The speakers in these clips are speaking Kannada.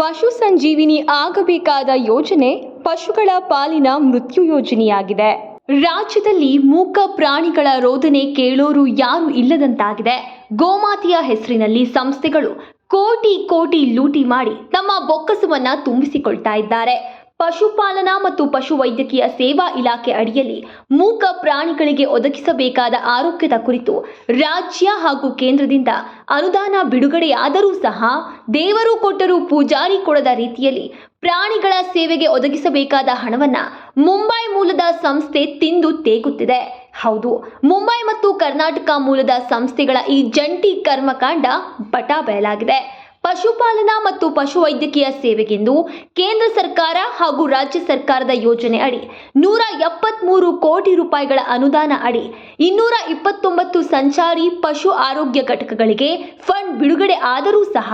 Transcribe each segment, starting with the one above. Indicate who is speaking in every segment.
Speaker 1: ಪಶು ಸಂಜೀವಿನಿ ಆಗಬೇಕಾದ ಯೋಜನೆ ಪಶುಗಳ ಪಾಲಿನ ಮೃತ್ಯು ಯೋಜನೆಯಾಗಿದೆ. ರಾಜ್ಯದಲ್ಲಿ ಮೂಕ ಪ್ರಾಣಿಗಳ ರೋದನೆ ಕೇಳೋರು ಯಾರು ಇಲ್ಲದಂತಾಗಿದೆ. ಗೋಮಾತೆಯ ಹೆಸರಿನಲ್ಲಿ ಸಂಸ್ಥೆಗಳು ಕೋಟಿ ಕೋಟಿ ಲೂಟಿ ಮಾಡಿ ತಮ್ಮ ಬೊಕ್ಕಸವನ್ನ ತುಂಬಿಸಿಕೊಳ್ತಾ ಇದ್ದಾರೆ. ಪಶುಪಾಲನಾ ಮತ್ತು ಪಶುವೈದ್ಯಕೀಯ ಸೇವಾ ಇಲಾಖೆ ಅಡಿಯಲ್ಲಿ ಮೂಕ ಪ್ರಾಣಿಗಳಿಗೆ ಒದಗಿಸಬೇಕಾದ ಆರೋಗ್ಯದ ಕುರಿತು ರಾಜ್ಯ ಹಾಗೂ ಕೇಂದ್ರದಿಂದ ಅನುದಾನ ಬಿಡುಗಡೆಯಾದರೂ ಸಹ ದೇವರು ಕೊಟ್ಟರೂ ಪೂಜಾರಿ ಕೊಡದ ರೀತಿಯಲ್ಲಿ ಪ್ರಾಣಿಗಳ ಸೇವೆಗೆ ಒದಗಿಸಬೇಕಾದ ಹಣವನ್ನ ಮುಂಬೈ ಮೂಲದ ಸಂಸ್ಥೆ ತಿಂದು ತೇಗುತ್ತಿದೆ. ಹೌದು, ಮುಂಬೈ ಮತ್ತು ಕರ್ನಾಟಕ ಮೂಲದ ಸಂಸ್ಥೆಗಳ ಈ ಜಂಟಿ ಕರ್ಮಕಾಂಡ ಬಟಾ ಬಯಲಾಗಿದೆ ಪಶುಪಾಲನಾ ಮತ್ತು ಪಶುವೈದ್ಯಕೀಯ ಸೇವೆಗೆಂದು ಕೇಂದ್ರ ಸರ್ಕಾರ ಹಾಗೂ ರಾಜ್ಯ ಸರ್ಕಾರದ ಯೋಜನೆ ಅಡಿ ನೂರ ಎಪ್ಪತ್ಮೂರು ಕೋಟಿ ರೂಪಾಯಿಗಳ ಅನುದಾನ ಅಡಿ ಇನ್ನೂರ ಇಪ್ಪತ್ತೊಂಬತ್ತು ಸಂಚಾರಿ ಪಶು ಆರೋಗ್ಯ ಘಟಕಗಳಿಗೆ ಫಂಡ್ ಬಿಡುಗಡೆ ಆದರೂ ಸಹ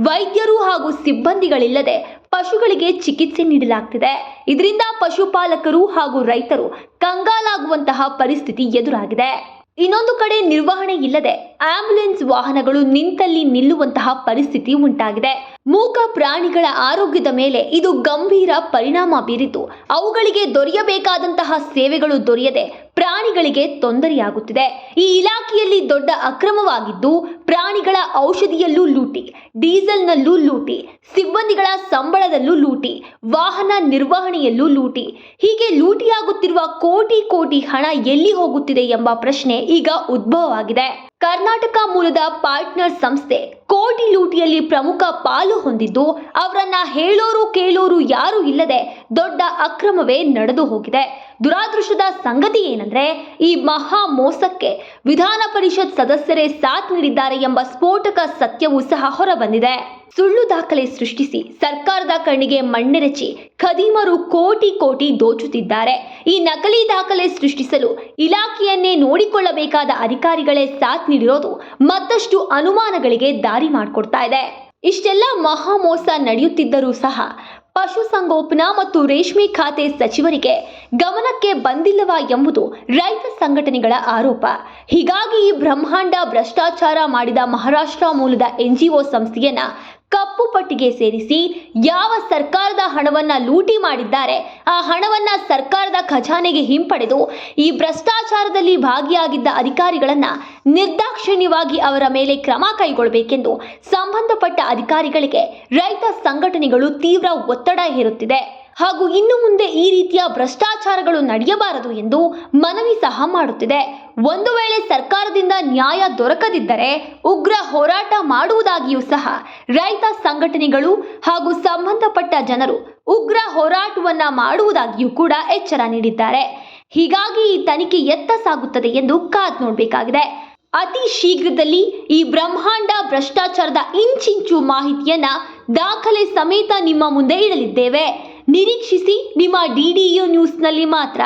Speaker 1: ವೈದ್ಯರು ಹಾಗೂ ಸಿಬ್ಬಂದಿಗಳಿಲ್ಲದೆ ಪಶುಗಳಿಗೆ ಚಿಕಿತ್ಸೆ ನೀಡಲಾಗ್ತಿದೆ. ಇದರಿಂದ ಪಶುಪಾಲಕರು ಹಾಗೂ ರೈತರು ಕಂಗಾಲಾಗುವಂತಹ ಪರಿಸ್ಥಿತಿ ಎದುರಾಗಿದೆ. ಇನ್ನೊಂದು ಕಡೆ ನಿರ್ವಹಣೆ ಇಲ್ಲದೆ ಆಂಬ್ಯುಲೆನ್ಸ್ ವಾಹನಗಳು ನಿಂತಲ್ಲಿ ನಿಲ್ಲುವಂತಹ ಪರಿಸ್ಥಿತಿ ಉಂಟಾಗಿದೆ. ಮೂಕ ಪ್ರಾಣಿಗಳ ಆರೋಗ್ಯದ ಮೇಲೆ ಇದು ಗಂಭೀರ ಪರಿಣಾಮ ಬೀರಿತು. ಅವುಗಳಿಗೆ ದೊರೆಯಬೇಕಾದಂತಹ ಸೇವೆಗಳು ದೊರೆಯದೆ ಪ್ರಾಣಿಗಳಿಗೆ ತೊಂದರೆಯಾಗುತ್ತಿದೆ. ಈ ಇಲಾಖೆಯಲ್ಲಿ ದೊಡ್ಡ ಅಕ್ರಮವಾಗಿದ್ದು ಪ್ರಾಣಿಗಳ ಔಷಧಿಯಲ್ಲೂ ಲೂಟಿ, ಡೀಸೆಲ್ನಲ್ಲೂ ಲೂಟಿ, ಸಿಬ್ಬಂದಿಗಳ ಸಂಬಳದಲ್ಲೂ ಲೂಟಿ, ವಾಹನ ನಿರ್ವಹಣೆಯಲ್ಲೂ ಲೂಟಿ. ಹೀಗೆ ಲೂಟಿಯಾಗುತ್ತಿರುವ ಕೋಟಿ ಕೋಟಿ ಹಣ ಎಲ್ಲಿ ಹೋಗುತ್ತಿದೆ ಎಂಬ ಪ್ರಶ್ನೆ ಈಗ ಉದ್ಭವವಾಗಿದೆ. ಕರ್ನಾಟಕ ಮೂಲದ ಪಾರ್ಟ್ನರ್ ಸಂಸ್ಥೆ ಕೋಟಿ ಲೂಟಿಯಲ್ಲಿ ಪ್ರಮುಖ ಪಾಲು ಹೊಂದಿದ್ದು, ಅವರನ್ನ ಹೇಳೋರು ಕೇಳೋರು ಯಾರು ಇಲ್ಲದೆ ದೊಡ್ಡ ಅಕ್ರಮವೇ ನಡೆದು ಹೋಗಿದೆ. ದುರಾದೃಷ್ಟದ ಸಂಗತಿ ಏನಂದ್ರೆ, ಈ ಮಹಾ ಮೋಸಕ್ಕೆ ವಿಧಾನ ಪರಿಷತ್ ಸದಸ್ಯರೇ ಸಾಥ್ ನೀಡಿದ್ದಾರೆ ಎಂಬ ಸ್ಫೋಟಕ ಸತ್ಯವೂ ಸಹ ಹೊರಬಂದಿದೆ. ಸುಳ್ಳು ದಾಖಲೆ ಸೃಷ್ಟಿಸಿ ಸರ್ಕಾರದ ಕಣ್ಣಿಗೆ ಮಣ್ಣೆರಚಿ ಖದೀಮರು ಕೋಟಿ ಕೋಟಿ ದೋಚುತ್ತಿದ್ದಾರೆ. ಈ ನಕಲಿ ದಾಖಲೆ ಸೃಷ್ಟಿಸಲು ಇಲಾಖೆಯನ್ನೇ ನೋಡಿಕೊಳ್ಳಬೇಕಾದ ಅಧಿಕಾರಿಗಳೇ ಸಾಥ್ ನೀಡಿರೋದು ಮತ್ತಷ್ಟು ಅನುಮಾನಗಳಿಗೆ ದಾರಿ ಮಾಡಿಕೊಡ್ತಾ ಇದೆ. ಇಷ್ಟೆಲ್ಲ ಮಹಾ ಮೋಸ ನಡೆಯುತ್ತಿದ್ದರೂ ಸಹ ಪಶುಸಂಗೋಪನಾ ಮತ್ತು ರೇಷ್ಮೆ ಖಾತೆ ಸಚಿವರಿಗೆ ಗಮನಕ್ಕೆ ಬಂದಿಲ್ಲವ ಎಂಬುದು ರೈತ ಸಂಘಟನೆಗಳ ಆರೋಪ. ಹೀಗಾಗಿ ಈ ಬ್ರಹ್ಮಾಂಡ ಭ್ರಷ್ಟಾಚಾರ ಮಾಡಿದ ಮಹಾರಾಷ್ಟ್ರ ಮೂಲದ ಎನ್ಜಿಒ ಸಂಸ್ಥೆಯನ್ನ ಕಪ್ಪು ಪಟ್ಟಿಗೆ ಸೇರಿಸಿ ಯಾವ ಸರ್ಕಾರದ ಹಣವನ್ನ ಲೂಟಿ ಮಾಡಿದ್ದಾರೆ, ಆ ಹಣವನ್ನ ಸರ್ಕಾರದ ಖಜಾನೆಗೆ ಹಿಂಪಡೆದು ಈ ಭ್ರಷ್ಟಾಚಾರದಲ್ಲಿ ಭಾಗಿಯಾಗಿದ್ದ ಅಧಿಕಾರಿಗಳನ್ನ ನಿರ್ದಾಕ್ಷಿಣ್ಯವಾಗಿ ಅವರ ಮೇಲೆ ಕ್ರಮ ಕೈಗೊಳ್ಳಬೇಕೆಂದು ಸಂಬಂಧಪಟ್ಟ ಅಧಿಕಾರಿಗಳಿಗೆ ರೈತ ಸಂಘಟನೆಗಳು ತೀವ್ರ ಒತ್ತಡ ಹೇರುತ್ತಿದೆ. ಹಾಗೂ ಇನ್ನು ಮುಂದೆ ಈ ರೀತಿಯ ಭ್ರಷ್ಟಾಚಾರಗಳು ನಡೆಯಬಾರದು ಎಂದು ಮನವಿ ಸಹ ಮಾಡುತ್ತಿದೆ. ಒಂದು ವೇಳೆ ಸರ್ಕಾರದಿಂದ ನ್ಯಾಯ ದೊರಕದಿದ್ದರೆ ಉಗ್ರ ಹೋರಾಟ ಮಾಡುವುದಾಗಿಯೂ ಸಹ ರೈತ ಸಂಘಟನೆಗಳು ಹಾಗೂ ಸಂಬಂಧಪಟ್ಟ ಜನರು ಉಗ್ರ ಹೋರಾಟವನ್ನ ಮಾಡುವುದಾಗಿಯೂ ಕೂಡ ಎಚ್ಚರ ನೀಡಿದ್ದಾರೆ. ಹೀಗಾಗಿ ಈ ತನಿಖೆ ಎತ್ತ ಸಾಗುತ್ತದೆ ಎಂದು ಕಾದ್ ನೋಡಬೇಕಾಗಿದೆ. ಅತಿ ಶೀಘ್ರದಲ್ಲಿ ಈ ಬ್ರಹ್ಮಾಂಡ ಭ್ರಷ್ಟಾಚಾರದ ಇಂಚಿಂಚು ಮಾಹಿತಿಯನ್ನ ದಾಖಲೆ ಸಮೇತ ನಿಮ್ಮ ಮುಂದೆ ಇಡಲಿದ್ದೇವೆ. ನಿರೀಕ್ಷಿಸಿ ನಿಮ್ಮ ಡಿಡಿಯು ನ್ಯೂಸ್ನಲ್ಲಿ ಮಾತ್ರ.